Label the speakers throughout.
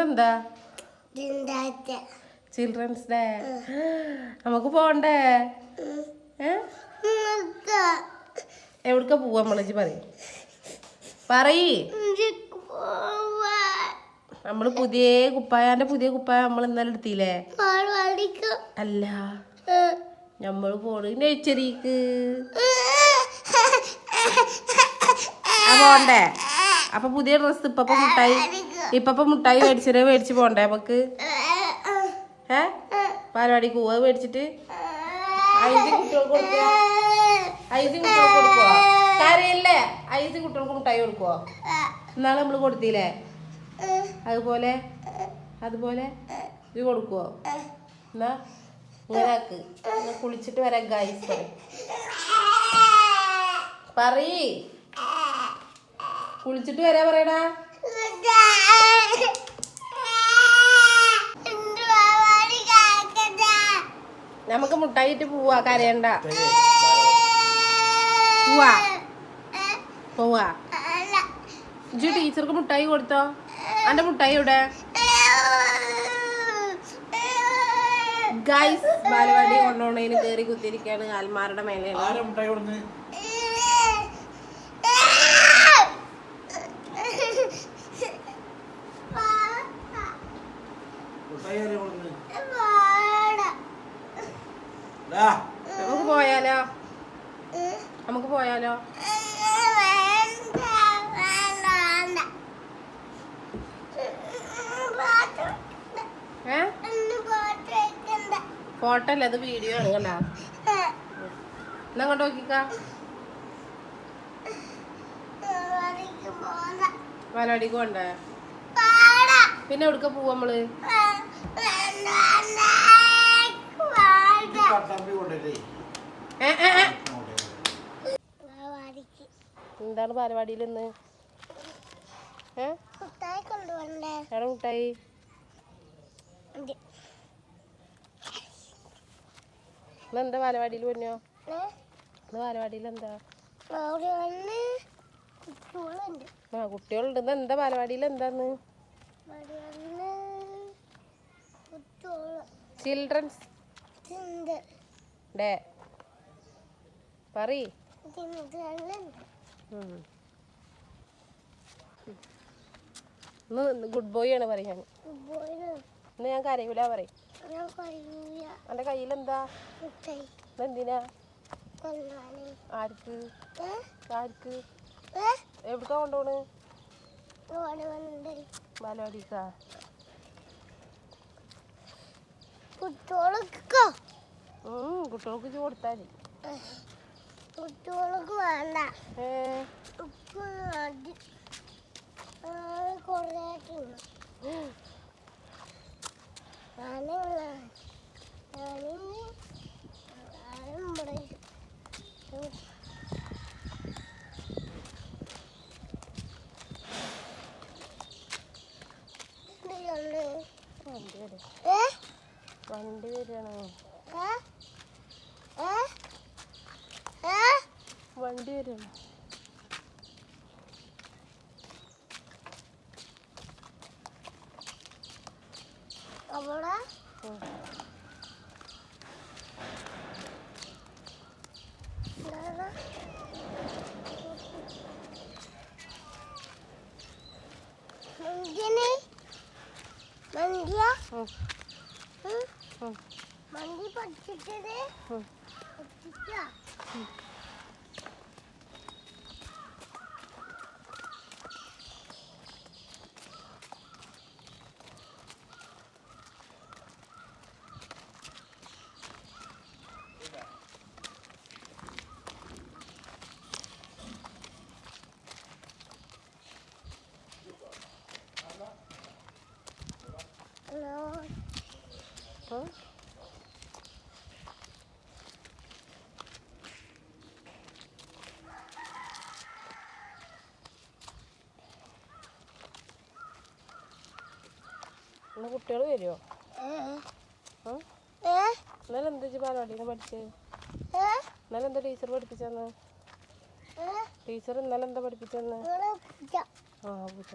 Speaker 1: എന്താ children's day നമുക്ക് പോണ്ടേ? എവിടക്ക പോവാ നമ്മൾ പറയും. പറയ്. നമ്മൾ പുതിയ കുപ്പായാന്റെ പുതിയ കുപ്പായ നമ്മൾ ഇന്നലെ എടുത്തില്ലേ? അല്ല. നമ്മൾ പോണ് നെയ്ച്ചറിക്ക് പോണ്ടേ? അപ്പൊ പുതിയ ഡ്രസ് ഇപ്പൊ മുട്ടായി ഇപ്പൊ മുട്ടായി മേടിച്ചിട്ട് മേടിച്ച് പോണ്ടേ നമുക്ക്? ഏ? പാലവാടിക്ക് പോവാ? മേടിച്ചിട്ട്? ഐസ് കുട്ടികൾക്ക് കൊടുക്കുക ഐസ് കുട്ടികൾക്ക് കൊടുക്കുവോ? കരയല്ലേ ഐസ് കുട്ടികൾക്ക് മുട്ടായി കൊടുക്കുവോ? ഇന്നാൾ നമ്മൾ കൊടുത്തില്ലേ? അതുപോലെ? അതുപോലെ? ഇത് കൊടുക്കുവോ? എന്നാ ഇങ്ങനെ ആക്ക്. എന്നാ കുളിച്ചിട്ട് വരാം പറയും പറയ്. കുളിച്ചിട്ട് വരാ പറയടാ. നമുക്ക് മുട്ടായിട്ട് പോവാ കരയണ്ട. പോവാ? പോവാ. ഇജ്ജ് ടീച്ചർക്ക് മുട്ടായി കൊടുത്തോ? അന്റെ മുട്ടായി ഇവിടെ ഗൈസ് ബാലവാടി കൊണ്ടുപോണേന് കേറി കുത്തിരിക്കാണ് ആൽമാരുടെ മേലെ
Speaker 2: ആരാ മുട്ടായി കൊടുന്ന് മുട്ടായി ആരാ കൊടുന്ന് ഡാ
Speaker 1: നമുക്ക് പോയാലോ? നമുക്ക് പോയാലോ? ഫോട്ടോ അല്ല അത് വീഡിയോ ആണ് കണ്ടാ? എന്നാ അങ്ങോട്ട് നോക്കിക്കാ? ബാലവാടിക്ക് പോണ്ടേ? പിന്നെ എവിടുക്ക പോവാ നമ്മൾ? എന്താണ് ബാലവാടിയിൽ ഇന്ന്? മുട്ടായി ഇന്ന് എന്താ ബാലവാടിയിൽ പൊന്നോ ഇന്ന് ബാലവാടിയിൽ എന്താ? ആ കുട്ടികളുണ്ട്. ഇന്ന് എന്താ ബാലവാടിയിൽ എന്താന്ന്? Children's day. ഇന്ന് ഗുഡ് ബോയ് ആണ് പറയാൻ
Speaker 3: എന്നാ
Speaker 1: ഇന്ന് ഞാൻ കരയൂല പറയും. എന്റെ കയ്യിൽ എന്താ എന്തിനാ? ആർക്ക്? ആർക്ക്? എവിടക്കാ കൊണ്ടുപോണ് ബാലവാടിക്കാ
Speaker 3: കുട്ടികൾക്ക്
Speaker 1: കുട്ടികൾക്ക് കൊടുത്താൽ
Speaker 3: കുട്ടികൾക്ക് വേണ്ട. ഉപ്പ് കുറേ? ഏ?
Speaker 1: വണ്ടി വരികയാണ്? വണ്ടി വരികയാണ്
Speaker 3: അവിടെ
Speaker 1: ഉം.
Speaker 3: എന്താണ്? മന്തിന് മന്തിയ
Speaker 1: ഉം.
Speaker 3: ഉം?
Speaker 1: ഉം.
Speaker 3: മന്തി പഠിച്ചിട്ടത്
Speaker 1: ഉം.
Speaker 3: പഠിച്ച ഹലോ
Speaker 1: ഉം. ഇന്ന് കുട്ടികൾ വരുമോ
Speaker 3: ഏ?
Speaker 1: കുട്ടികൾ
Speaker 3: വരുമോ
Speaker 1: എന്നാലും എന്താ വെച്ചാൽ ബാലവാടിയിൽ നിന്ന് പഠിച്ചത് എന്നാലും എന്താ ടീച്ചർ പഠിപ്പിച്ചെന്ന്? ടീച്ചർ ഇന്നലെ എന്താ പഠിപ്പിച്ചെന്ന്? ആ പൂച്ച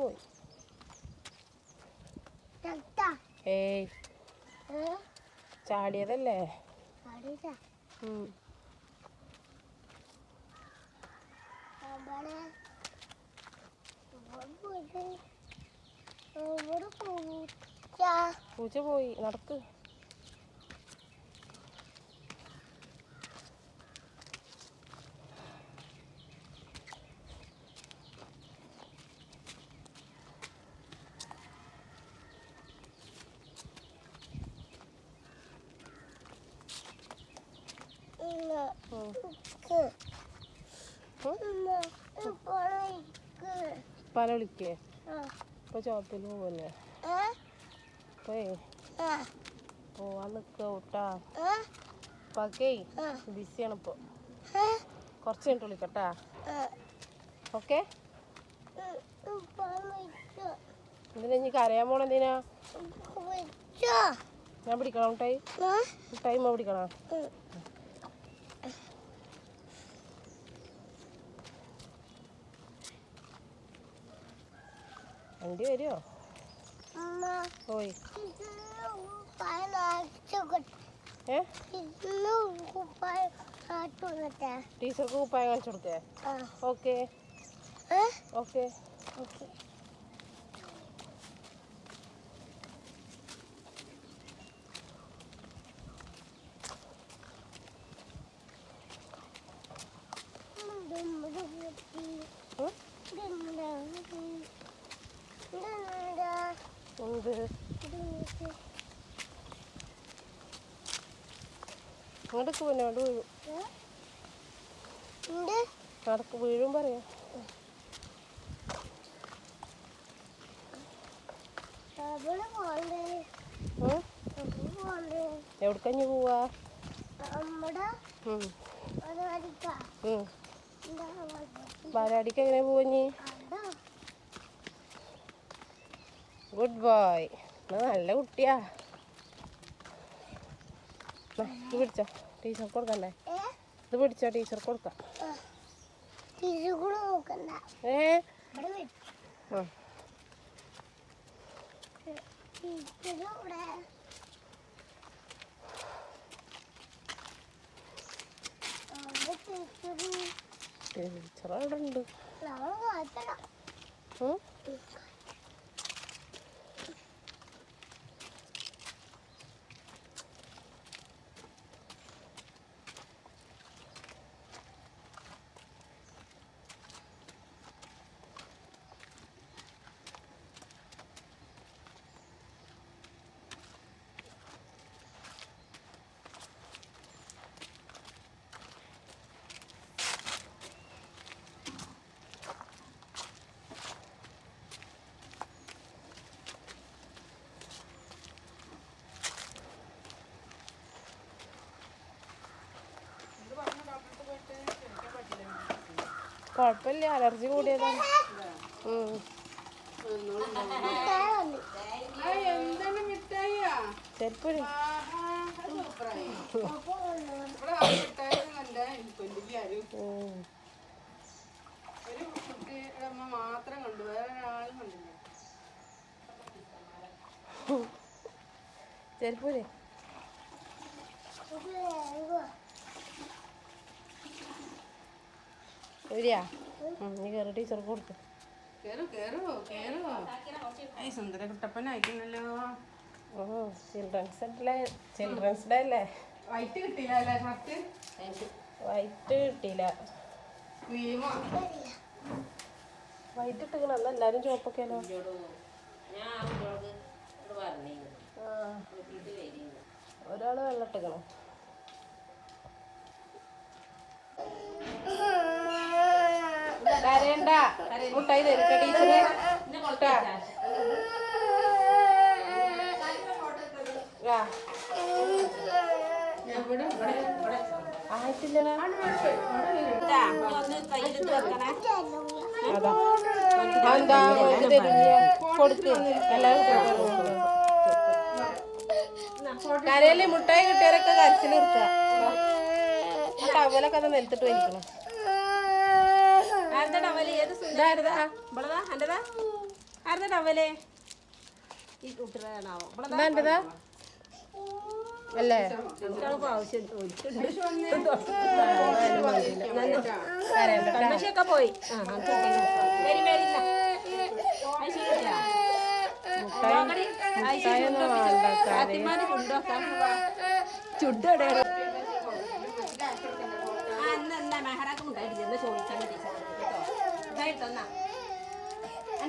Speaker 1: പോയി. ഏയ്. ചാടിയതല്ലേ? ഉം.
Speaker 3: പൂച്ച
Speaker 1: പോയി നടക്ക്.
Speaker 3: ഇന്ന്
Speaker 1: ഉം.
Speaker 3: ഇക്ക് ഇന്ന് ഇപ്പോൾ ഇക്ക്
Speaker 1: പല വിളിക്കേ. ഇപ്പൊ ചോപ്പിൽ പോവല്ലേ?
Speaker 3: ആ.
Speaker 1: പോവാൻ നിക്ക ഊട്ടാ.
Speaker 3: ഏ
Speaker 1: പക്കേ ബിസിയാണ് ഇപ്പൊ കൊറച്ച് കഴിഞ്ഞിട്ട് വിളിക്കട്ടാ. ഓക്കെ. എന്തിനാ ഇനി കരയാൻ പോണ എന്തിനാ? ഞാൻ പിടിക്കണം മിഠായി മിഠായി പിടിക്കണം? വണ്ടി വരുമോ പോയി. ടീച്ചർക്ക് കുപ്പായം കാണിച്ചു
Speaker 3: കൊടുത്തേ?
Speaker 1: ഓക്കെ. ഓക്കെ.
Speaker 3: ഓക്കെ.
Speaker 1: ഉം? എന്ത് ഇങ്ങോട്ടേക്ക് പിന്നെ അവിടെ വീഴും നടക്ക് വീഴും പറയാം. എവിടക്കഞ്ഞു പോവാ? ബാലാടിക്ക് എങ്ങനെ പോവഞ്ഞി ഗുഡ് ബോയ് നല്ല കുട്ടിയാ. പിടിച്ചോ. ടീച്ചർക്ക് കൊടുക്കണ്ടേ? ഇത് പിടിച്ചോ ടീച്ചർക്ക് കൊടുക്കാം. ഏ?
Speaker 3: ടീച്ചറും
Speaker 1: ടീച്ചർ അവിടെ ഉണ്ട്
Speaker 3: നമ്മൾ കാത്തണം
Speaker 1: ഉം? കുഴപ്പമില്ല അലർജി കൂടിയതാണ്. ചെരുപ്പ്. ഉം.
Speaker 4: മാത്രം കണ്ടില്ല
Speaker 1: ശരിയാ. നീ കയറി ടീച്ചർക്ക് കൊടുത്തു
Speaker 4: കേറു കേറു കേറു. ഏയ് സുന്ദര കുട്ടപ്പനായിക്കുന്നല്ലോ
Speaker 1: ഓ ചിൽഡ്രൻസ് ഡേ ചിൽഡ്രൻസ് ഡേ അല്ലേ
Speaker 4: വൈറ്റ് കിട്ടിയില്ല.
Speaker 1: വൈറ്റ് കിട്ടിയില്ല വൈറ്റ് ഇട്ടിക്കണം അന്ന് എല്ലാവരും ചുവപ്പൊക്കെയല്ലോ ഒരാൾ വെള്ളം ഇട്ടിക്കണം മുട്ടായി തരും ടീച്ചറ് മുട്ടാ അതാ കൊടുക്ക് എല്ലാവരും കരയിൽ മുട്ടായി കിട്ടിയവരൊക്കെ കരച്ചിൽ നിർത്തുക ടവലൊക്കെ അത് നിലത്തിട്ട് വലിക്കണം.
Speaker 5: അവൽ? ഈ അല്ലേ? പോയി.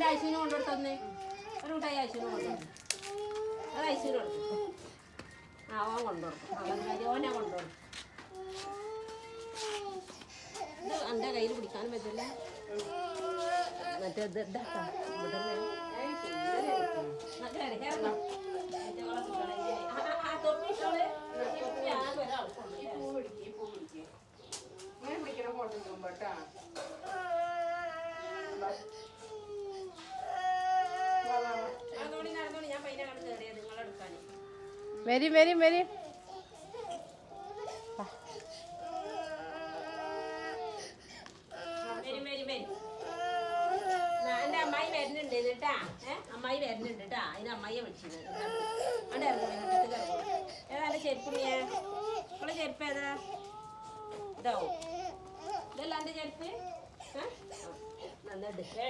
Speaker 5: ഐശ്വര്യം കൊണ്ടുകൊടുത്തന്നെ ഒരു മുട്ടായി ഐശ്വര്യം കൊണ്ടുകൊടുത്തു അത് ഐശ്വര്യം കൊടുത്തു ആ ഓൻ കൊണ്ടുകൊടുക്കും. അവൻ ഓനെ കൊണ്ടുകൊടുക്കും. ഇത് എന്റെ കയ്യിൽ പിടിക്കാനും പറ്റില്ല. മറ്റേ ഇത് ഇതാക്കാം. ഇവിടെ
Speaker 4: പൂ പിടിക്ക് പൂ പിടിക്ക് ഇങ്ങനെ പിടിക്കണ ഫോട്ടോ എടുക്കുമ്പോ കേട്ടാ
Speaker 5: ഞാൻ പൈന കണ്ട് കയറിയത് നിങ്ങളെടുക്കാൻ
Speaker 1: വരി വരി വരി.
Speaker 5: എന്റെ അമ്മായി വരുന്നുണ്ട് കേട്ടാ. ഏ അമ്മായി വരുന്നുണ്ട് കേട്ടാ. അതിന് അമ്മായിയെ വിളിച്ചത് അവിടെ ഇറങ്ങും വീട്ടിൽ ഇറങ്ങും ഏതാ എന്റെ ചെരുപ്പ് ചെരുപ്പ് ഏതാ? ഇതാവും ഇതല്ല എന്റെ ചെരുപ്പ്? ഇട്.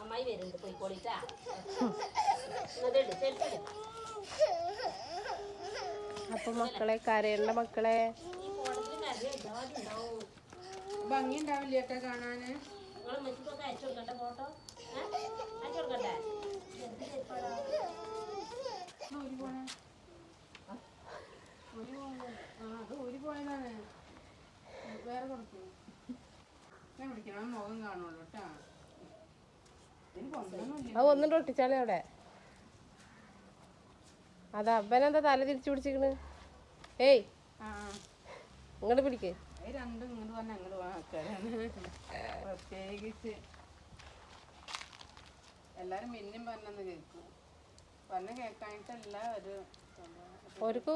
Speaker 5: അമ്മായി വരുന്നുണ്ട് പോയിക്കോളിട്ടാ എന്നിട്ട് ചെരുപ്പ് ഇട്.
Speaker 1: അപ്പൊ മക്കളെ കരയണ്ട മക്കളെ.
Speaker 4: ഭംഗി ഉണ്ടാവില്ല കാണാന്? വേറെ കൊടുക്കും ഞാൻ പിടിക്കണം മുഖം കാണുള്ളൂ കേട്ടാ ഇതിന് കൊണ്ടൊന്നുമില്ല
Speaker 1: അത് ഒന്നും ഒട്ടിച്ചാലേ അവിടെ. അതാ അവനെന്താ തല തിരിച്ചു പിടിച്ചിരിക്കണ്? ഏയ്. ഇങ്ങോട്ട് പിടിക്ക്.
Speaker 4: രണ്ടും ഇങ്ങോട്ട് അങ്ങോട്ട് പോകാൻ ആൾക്കാരാണ്. പ്രത്യേകിച്ച്. എല്ലാരും മിന്നും പറഞ്ഞെന്ന് കേൾക്കും. പറഞ്ഞ കേൾക്കാനിട്ടല്ല ഒരു
Speaker 1: അവർക്ക്